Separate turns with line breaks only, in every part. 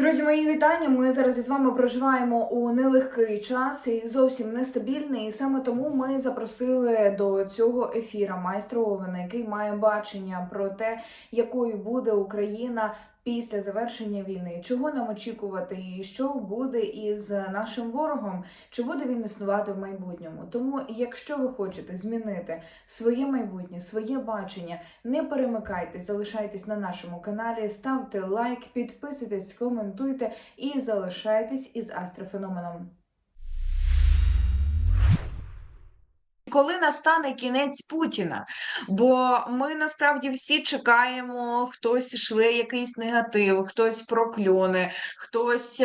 Друзі, мої вітання. Ми зараз із вами проживаємо у нелегкий час і зовсім нестабільний. І саме тому ми запросили до цього ефіра майстра Овена, який має бачення про те, якою буде Україна після завершення війни, чого нам очікувати, і що буде із нашим ворогом, чи буде він існувати в майбутньому. Тому, якщо ви хочете змінити своє майбутнє, своє бачення, не перемикайтесь, залишайтесь на нашому каналі, ставте лайк, підписуйтесь, коментуйте і залишайтесь із астрофеноменом. Коли настане кінець Путіна? Бо ми насправді всі чекаємо, хтось шле якийсь негатив, хтось прокльони, хтось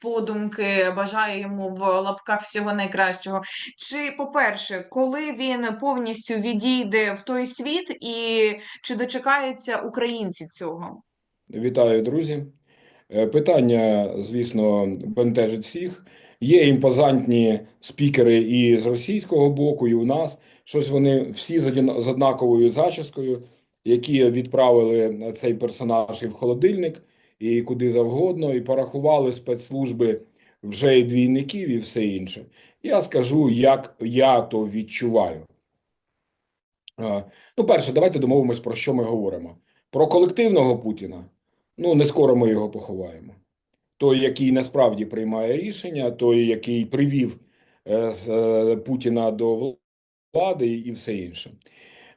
подумки бажає йому в лапках всього найкращого. Чи, по-перше, коли він повністю відійде в той світ, і чи дочекаються українці цього?
Вітаю, друзі. Е, Питання, звісно, бентежить всіх. Є імпозантні спікери і з російського боку, і у нас. Щось вони всі з однаковою зачіскою, які відправили цей персонаж і в холодильник, і куди завгодно, і порахували спецслужби вже і двійників, і все інше. Я скажу, як я то відчуваю. Ну, перше, давайте домовимось, про що ми говоримо. Про колективного Путіна. Ну, не скоро ми його поховаємо. Той, який насправді приймає рішення, той, який привів е, е, Путіна до влади і все інше.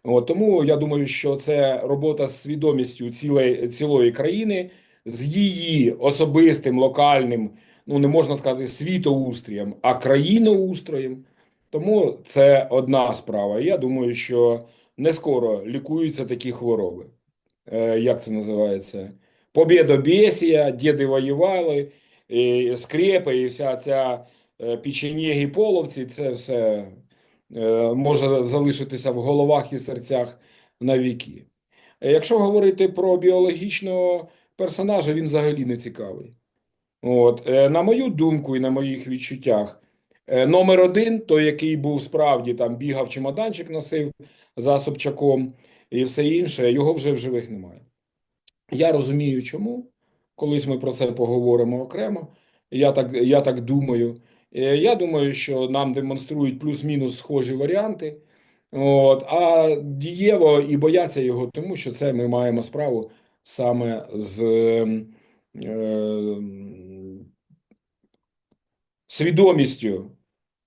От, тому я думаю, що це робота з свідомістю цілої, цілої країни, з її особистим, локальним, ну не можна сказати світоустрієм, а країноустроєм. Тому це одна справа. Я думаю, що не скоро лікуються такі хвороби. Е, як це називається? Побєдобєсія, діди воювали, і скрепи, і вся ця е, печенєги половці, це все е, може залишитися в головах і серцях на віки. Е, Якщо говорити про біологічного персонажа, він взагалі не цікавий. От, на мою думку і на моїх відчуттях, номер один, той, який був справді там бігав, чемоданчик носив за Собчаком і все інше, його вже в живих немає. Я розумію, чому. Колись ми про це поговоримо окремо. Я так, я так думаю. Е, Я думаю, що нам демонструють плюс-мінус схожі варіанти. От, а дієво і бояться його, тому що це ми маємо справу саме з ем, е, свідомістю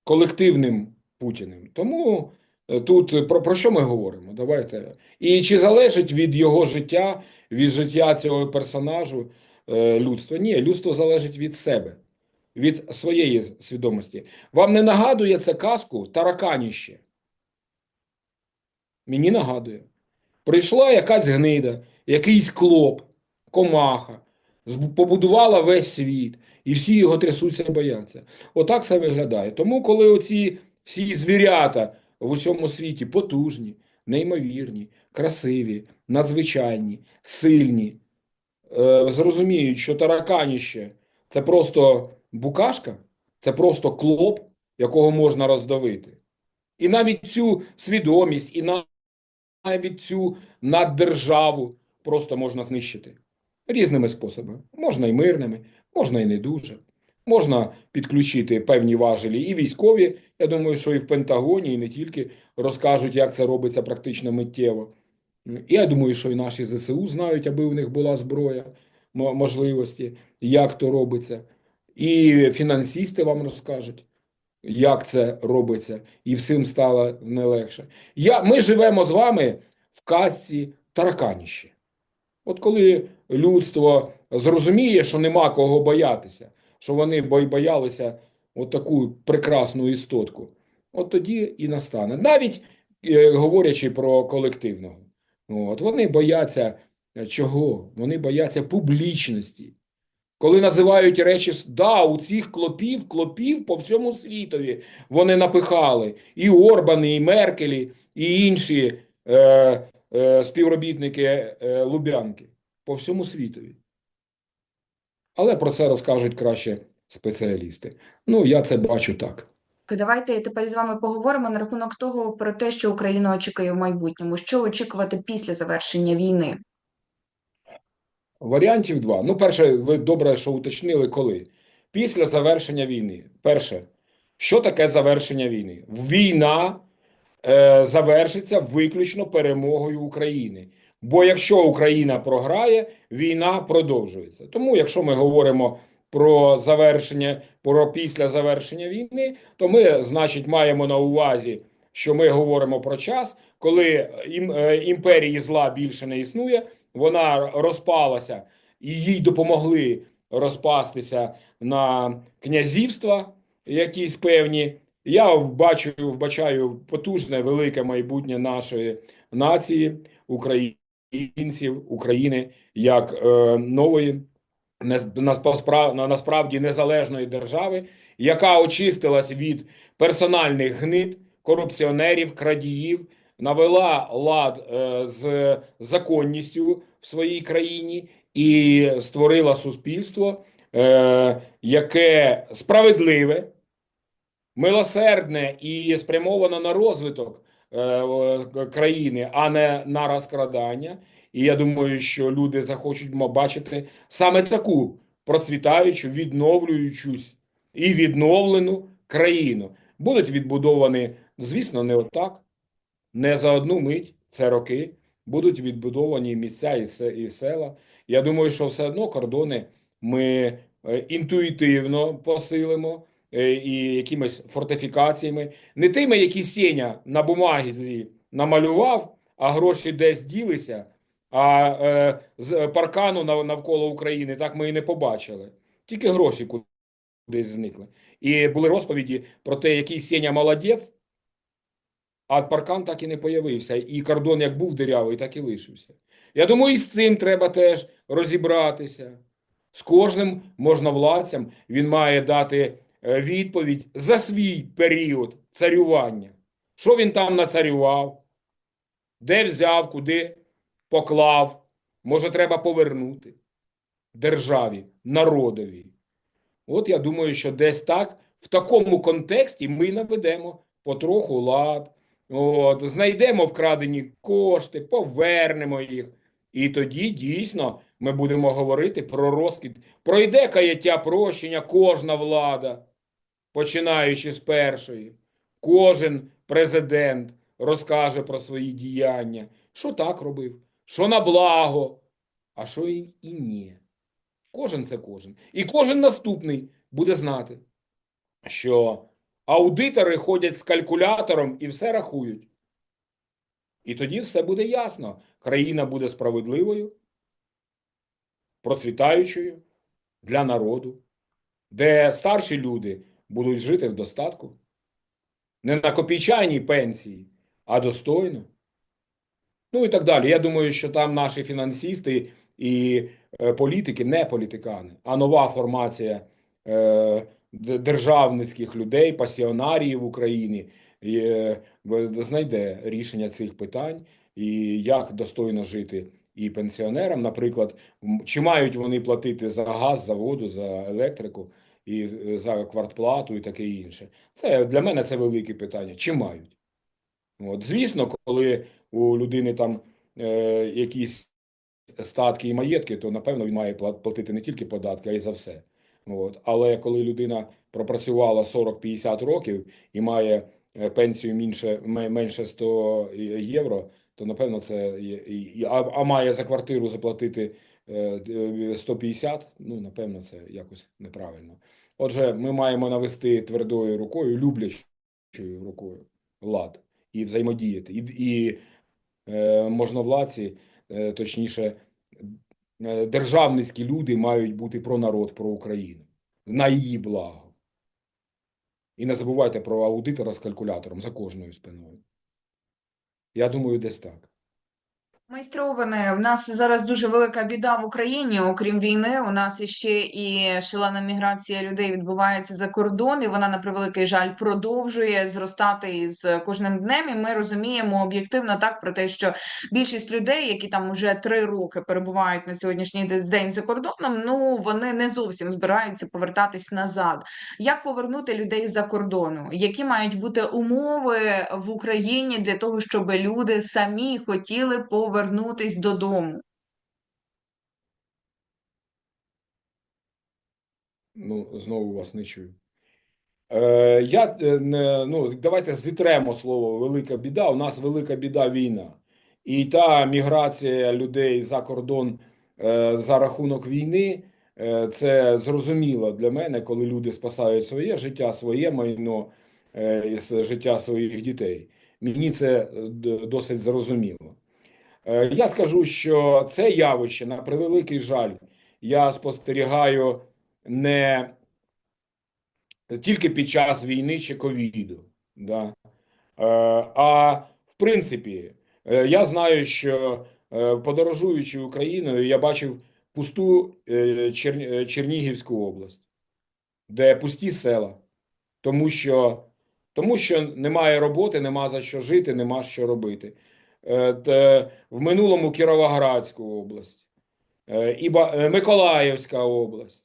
колективним Путіним. Тому тут про, про що ми говоримо? Давайте. І чи залежить від його життя, від життя цього персонажу е, людство? Ні, людство залежить від себе, від своєї свідомості. Вам не нагадує це казку тараканіще? Мені нагадує. Прийшла якась гнида, якийсь клоп, комаха, побудувала весь світ, і всі його трясуться і бояться. Отак це виглядає. Тому, коли оці всі звірята в усьому світі потужні, неймовірні, красиві, надзвичайні, сильні, е, зрозуміють, що тараканіще – це просто букашка, це просто клоп, якого можна роздавити. І навіть цю свідомість, і навіть цю наддержаву просто можна знищити різними способами. Можна і мирними, можна і не дуже. Можна підключити певні важелі і військові. Я думаю, що і в Пентагоні, і не тільки розкажуть, як це робиться практично миттєво. Я думаю, що і наші ЗСУ знають, аби у них була зброя, можливості, як то робиться. І фінансисти вам розкажуть, як це робиться, і всім стало не легше. Я, ми живемо з вами в казці тараканіще. От коли людство зрозуміє, що нема кого боятися, що вони боялися от прекрасну істотку, от тоді і настане. Навіть е, говорячи про колективного. От, вони бояться е, чого? Вони бояться публічності. Коли називають речі, да, у цих клопів, клопів по всьому світові вони напихали. І Орбани, і Меркелі, і інші е, е, співробітники е, Лубянки по всьому світові. Але про це розкажуть краще спеціалісти. Ну, я це бачу так.
Давайте тепер з вами поговоримо на рахунок того про те, що Україна очікує в майбутньому. Що очікувати після завершення війни?
Варіантів два. Ну, перше, ви добре, що уточнили, коли. Після завершення війни. Перше, що таке завершення війни? Війна е, завершиться виключно перемогою України. Бо якщо Україна програє, війна продовжується. Тому, якщо ми говоримо про завершення, про після завершення війни, то ми, значить, маємо на увазі, що ми говоримо про час, коли ім, е, імперії зла більше не існує, вона розпалася, і їй допомогли розпастися на князівства якісь певні. Я бачу, вбачаю потужне велике майбутнє нашої нації, українців, України як е, нової насправді незалежної держави, яка очистилась від персональних гнид, корупціонерів, крадіїв, навела лад е, з законністю в своїй країні і створила суспільство, е, яке справедливе, милосердне і спрямоване на розвиток країни, а не на розкрадання. І я думаю, що люди захочуть бачити саме таку процвітаючу, відновлюючусь і відновлену країну. Будуть відбудовані, звісно, не отак, не за одну мить, це роки. Будуть відбудовані місця і се- і села. Я думаю, що все одно кордони ми е, інтуїтивно посилимо е, і якимись фортифікаціями, не тими, які Сеня на бумазі намалював, а гроші десь ділися, а е, з паркану навколо України так ми і не побачили. Тільки гроші кудись зникли. І були розповіді про те, який Сеня молодець, а паркан так і не появився. І кордон як був дирявий, так і лишився. Я думаю, і з цим треба теж розібратися. З кожним можновладцям він має дати е, відповідь за свій період царювання. Що він там нацарював? Де взяв, куди поклав? Може, треба повернути державі, народові. От я думаю, що десь так, в такому контексті ми наведемо потроху лад, от, знайдемо вкрадені кошти, повернемо їх. І тоді дійсно ми будемо говорити про розквіт. Пройде каяття прощення кожна влада, починаючи з першої. Кожен президент розкаже про свої діяння, що так робив, що на благо, а що і, і ні. Кожен це кожен. І кожен наступний буде знати, що аудитори ходять з калькулятором і все рахують. І тоді все буде ясно. Країна буде справедливою, процвітаючою для народу, де старші люди будуть жити в достатку, не на копійчаній пенсії, а достойно. Ну і так далі. Я думаю, що там наші фінансисти і е, політики, не політикани, а нова формація е, державницьких людей, пасіонаріїв України е, знайде рішення цих питань і як достойно жити і пенсіонерам, наприклад, чи мають вони платити за газ, за воду, за електрику і е, за квартплату і таке інше. Це для мене це велике питання. Чи мають? От, звісно, коли у людини там е, якісь статки і маєтки, то напевно він має платити не тільки податки, а й за все. От. Але коли людина пропрацювала 40-50 років і має е, пенсію менше, менше 100 євро, то напевно це а, а має за квартиру заплатити е, 150, ну напевно, це якось неправильно. Отже, ми маємо навести твердою рукою, люблячою рукою лад і взаємодіяти. І, і е, можновладці, е, точніше, е, державницькі люди мають бути про народ, про Україну, на її благо. І не забувайте про аудитора з калькулятором за кожною спиною. Я думаю, десь так.
Майстроване, в нас зараз дуже велика біда в Україні. Окрім війни, у нас іще і шалена міграція людей відбувається за кордон, і вона на превеликий жаль продовжує зростати із кожним днем. І ми розуміємо об'єктивно так про те, що більшість людей, які там уже три роки перебувають на сьогоднішній день за кордоном, ну вони не зовсім збираються повертатись назад. Як повернути людей за кордону? Які мають бути умови в Україні для того, щоб люди самі хотіли повернутись додому?
Ну, знову вас не чую. Е, я, е, не, ну, давайте зітремо слово велика біда. У нас велика біда війна. І та міграція людей за кордон е, за рахунок війни, е, це зрозуміло для мене, коли люди спасають своє життя, своє майно е, життя своїх дітей. Мені це е, досить зрозуміло. Е, Я скажу, що це явище, на превеликий жаль, я спостерігаю не тільки під час війни чи ковіду. Да. Е, А в принципі, е, я знаю, що подорожуючи Україною, я бачив пусту Чер- Чернігівську область, де пусті села, тому що, тому що немає роботи, нема за що жити, нема що робити. Е, В минулому Кіровоградську область, е, і е, Миколаївська область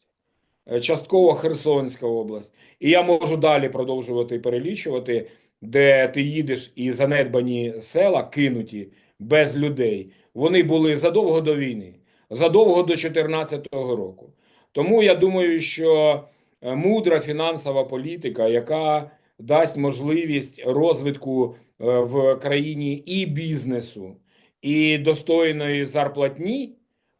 частково Херсонська область. І я можу далі продовжувати перелічувати, де ти їдеш і занедбані села кинуті без людей. Вони були задовго до війни, задовго до 2014 року. Тому я думаю, що мудра фінансова політика, яка дасть можливість розвитку е, в країні і бізнесу, і достойної зарплатні,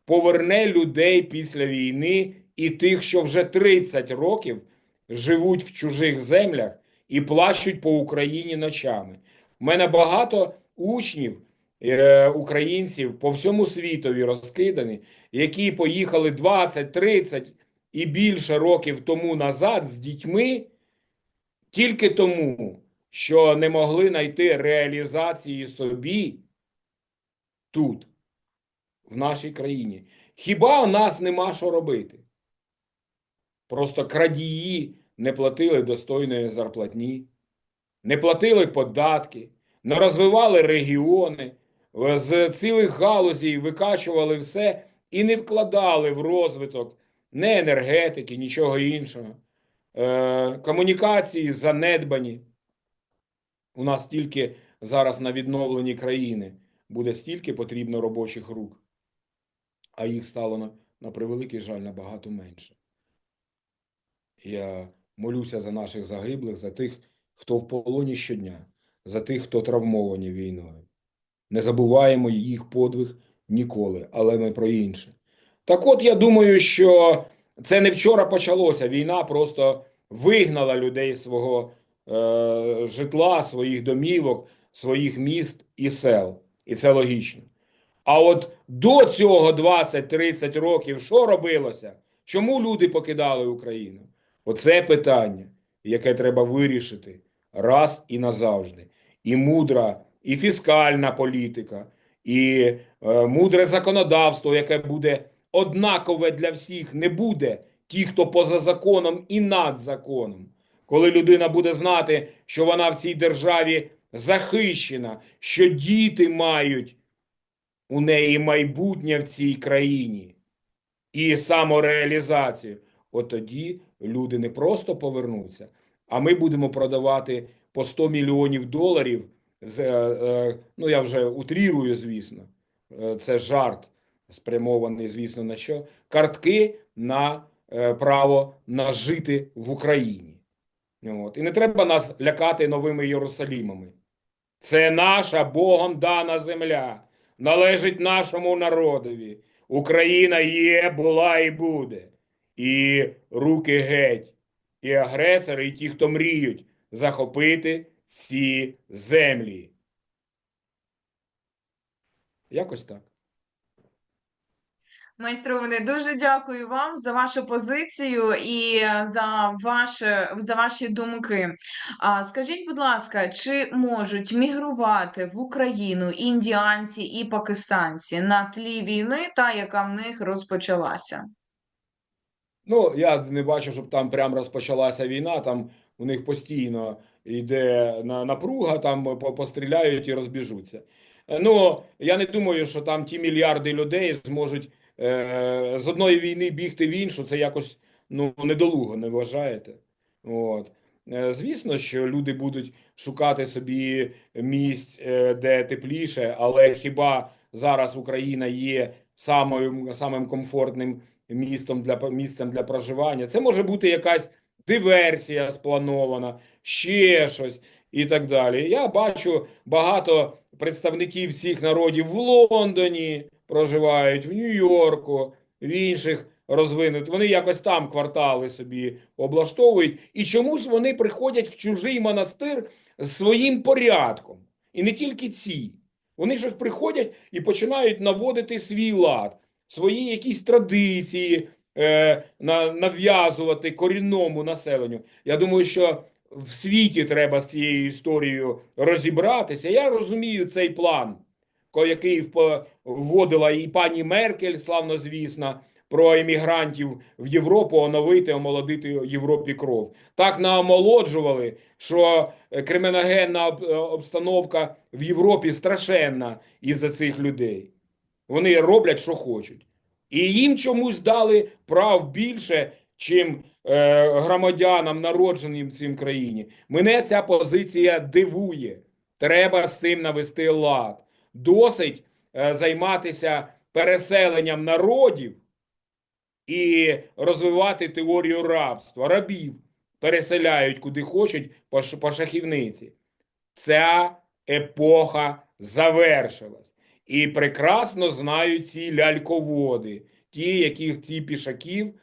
поверне людей після війни і тих, що вже 30 років живуть в чужих землях і плачуть по Україні ночами. У мене багато учнів, е, українців по всьому світові розкидані, які поїхали 20, 30 і більше років тому назад з дітьми тільки тому, що не могли знайти реалізації собі тут, в нашій країні. Хіба у нас нема що робити? Просто крадії не платили достойної зарплатні, не платили податки, не розвивали регіони, з цілих галузей викачували все і не вкладали в розвиток не енергетики, нічого іншого. Е, комунікації занедбані. У нас тільки зараз на відновленні країни буде стільки потрібно робочих рук, а їх стало на, на превеликий жаль набагато менше. Я молюся за наших загиблих, за тих, хто в полоні щодня, за тих, хто травмовані війною. Не забуваємо їх подвиг ніколи, але ми про інше. Так от я думаю, що це не вчора почалося. Війна просто вигнала людей з свого е, житла, своїх домівок, своїх міст і сел. І це логічно. А от до цього 20-30 років що робилося? Чому люди покидали Україну? Оце питання, яке треба вирішити раз і назавжди. І мудра, і фіскальна політика, і е, мудре законодавство, яке буде однакове для всіх, не буде ті, хто поза законом і над законом. Коли людина буде знати, що вона в цій державі захищена, що діти мають у неї майбутнє в цій країні і самореалізацію, от тоді люди не просто повернуться, а ми будемо продавати по 100 мільйонів доларів. Е, е, ну, я вже утрірую, звісно, Е, це жарт спрямований, звісно, на що? Картки на е, право нажити в Україні. От. І не треба нас лякати новими Єрусалімами. Це наша Богом дана земля, належить нашому народові. Україна є, була і буде. І руки геть, і агресори, і ті, хто мріють захопити ці землі. Якось так.
Майстро, Іване, дуже дякую вам за вашу позицію і е, за ваше, за ваші думки. А скажіть, будь ласка, чи можуть мігрувати в Україну індіанці і пакистанці на тлі війни, та яка в них розпочалася?
Ну, я не бачу, щоб там прям розпочалася війна. Там у них постійно йде на- напруга, там постріляють і розбіжуться. Е, Ну, я не думаю, що там ті мільярди людей зможуть е, з одної війни бігти в іншу. Це якось ну, недолуго, не вважаєте? От. Е, Звісно, що люди будуть шукати собі місць, е, де тепліше, але хіба зараз Україна є самою, самим комфортним містом для місцем для проживання. Це може бути якась диверсія спланована, ще щось і так далі. Я бачу багато представників всіх народів в Лондоні проживають, в Нью-Йорку, в інших розвинутих. Вони якось там квартали собі облаштовують, і чомусь вони приходять в чужий монастир з своїм порядком. І не тільки ці. Вони ж приходять і починають наводити свій лад, свої якісь традиції е, на, нав'язувати корінному населенню. Я думаю, що в світі треба з цією історією розібратися. Я розумію цей план, який вводила і пані Меркель, славнозвісна, про емігрантів в Європу оновити, омолодити Європі кров. Так наомолоджували, що е, криміногенна е, обстановка в Європі страшенна із-за цих людей. Вони роблять, що хочуть. І їм чомусь дали прав більше, чим е, громадянам, народженим в цій країні. Мене ця позиція дивує. Треба з цим навести лад. Досить е, займатися переселенням народів і розвивати теорію рабства. Рабів переселяють куди хочуть по, шахівниці. Ця епоха завершилась. І прекрасно знають ці ляльководи, ті, яких ці пішаків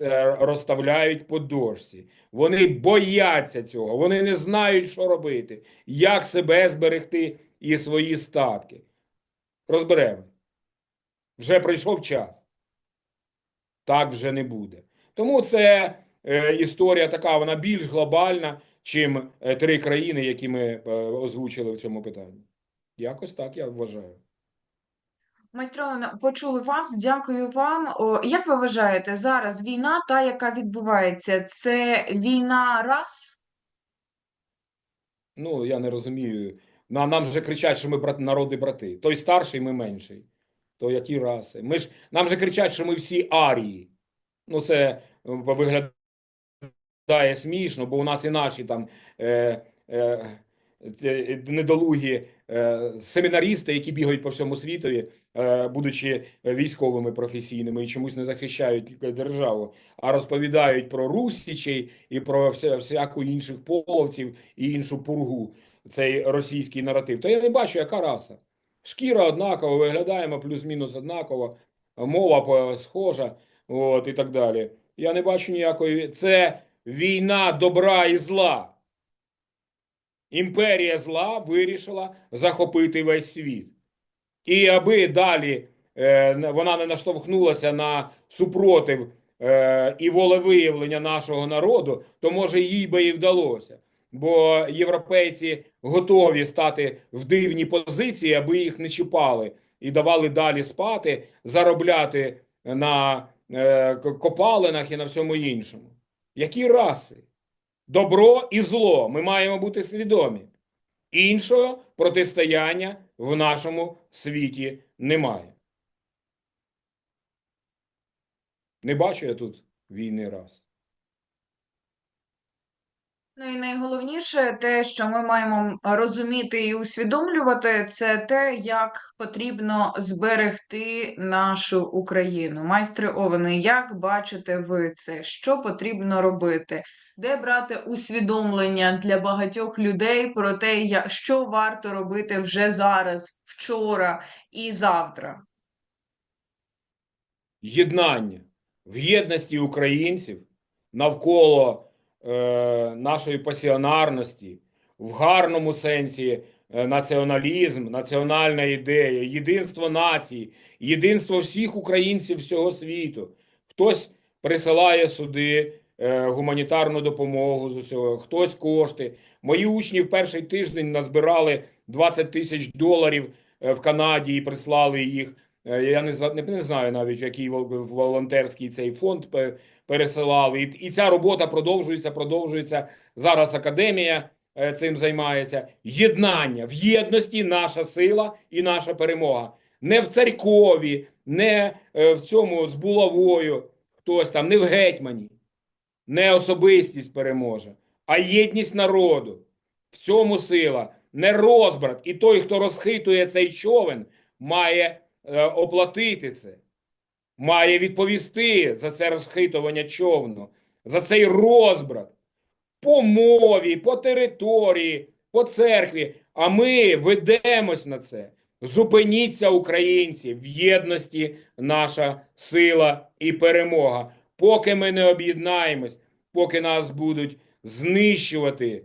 е, розставляють по дошці. Вони бояться цього, вони не знають, що робити, як себе зберегти і свої статки. Розберемо. Вже прийшов час. Так вже не буде. Тому це е, історія така, вона більш глобальна, чим е, три країни, які ми е, озвучили в цьому питанні. Якось так я вважаю.
Майстро, почули вас. Дякую вам. О, як ви вважаєте, зараз війна, та яка відбувається, це війна рас?
Ну, я не розумію. На, нам же кричать, що ми брат, народи брати. Той старший, ми менший. То які раси? Ми ж, нам же кричать, що ми всі арії. Ну, це е, виглядає смішно, бо у нас і наші там е, е, недолугі е, семінаристи, які бігають по всьому світові, е, будучи військовими професійними і чомусь не захищають державу, а розповідають про русічей і про вся, всяку інших половців і іншу пургу, цей російський наратив. То я не бачу, яка раса. Шкіра однакова, виглядаємо плюс-мінус однаково, мова схожа, от, і так далі. Я не бачу ніякої. Це війна добра і зла. Імперія зла вирішила захопити весь світ. І аби далі е, вона не наштовхнулася на супротив е, і волевиявлення нашого народу, то може їй би і вдалося. Бо європейці готові стати в дивні позиції, аби їх не чіпали і давали далі спати, заробляти на е, копалинах і на всьому іншому. Які раси? Добро і зло. Ми маємо бути свідомі. Іншого протистояння в нашому світі немає. Не бачу я тут війни раз.
Ну і найголовніше те, що ми маємо розуміти і усвідомлювати, це те, як потрібно зберегти нашу Україну. Майстри Овени, як бачите ви це? Що потрібно робити? Де брати усвідомлення для багатьох людей про те, що варто робити вже зараз, вчора і завтра?
єднання в єдності українців навколо нашої пасіонарності, в гарному сенсі е, націоналізм, національна ідея, єдинство нації, єдинство всіх українців всього світу. Хтось присилає сюди е, гуманітарну допомогу з усього, хтось кошти. Мої учні в перший тиждень назбирали 20 тисяч доларів е, в Канаді і прислали їх. Е, Я не, не, знаю навіть, який волонтерський цей фонд пересилали. І, і ця робота продовжується, продовжується. Зараз академія е, цим займається. Єднання в єдності наша сила і наша перемога. Не в царькові, не е, в цьому з булавою, хтось там, не в гетьмані. Не особистість переможе, а єдність народу. В цьому сила, не розбрат. І той, хто розхитує цей човен, має е, оплатити це. Має відповісти за це розхитування човну, за цей розбрат по мові, по території, по церкві. А ми ведемось на це. Зупиніться, українці, в єдності наша сила і перемога. Поки ми не об'єднаємось, поки нас будуть знищувати.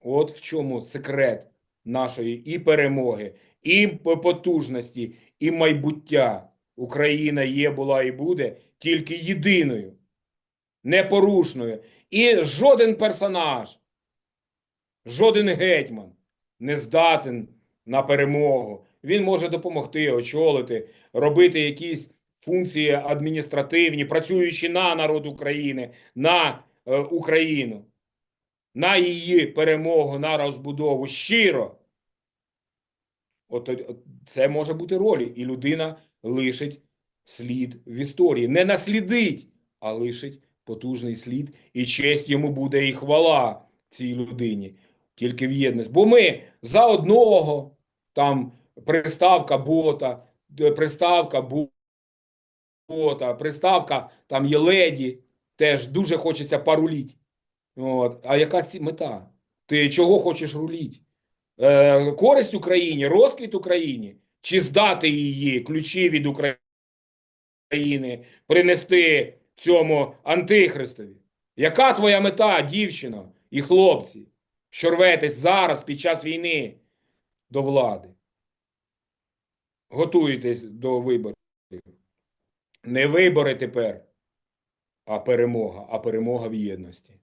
От в чому секрет нашої і перемоги, і потужності, і майбуття. Україна є, була і буде тільки єдиною, непорушною. І жоден персонаж, жоден гетьман не здатен на перемогу. Він може допомогти, очолити, робити якісь функції адміністративні, працюючи на народ України, на е, Україну, на її перемогу, на розбудову щиро. От, от це може бути ролі, і людина лишить слід в історії. Не наслідить, а лишить потужний слід, і честь йому буде і хвала цій людині. Тільки в єдність. Бо ми за одного, там приставка бота, приставка бота, приставка там є леді, теж дуже хочеться паруліть. От. А яка мета? Ти чого хочеш руліть? Е, користь Україні, розквіт Україні, чи здати її ключі від України, принести цьому антихристові? Яка твоя мета, дівчино і хлопці, що рветесь зараз під час війни до влади? Готуєтесь до виборів. Не вибори тепер, а перемога, а перемога в єдності.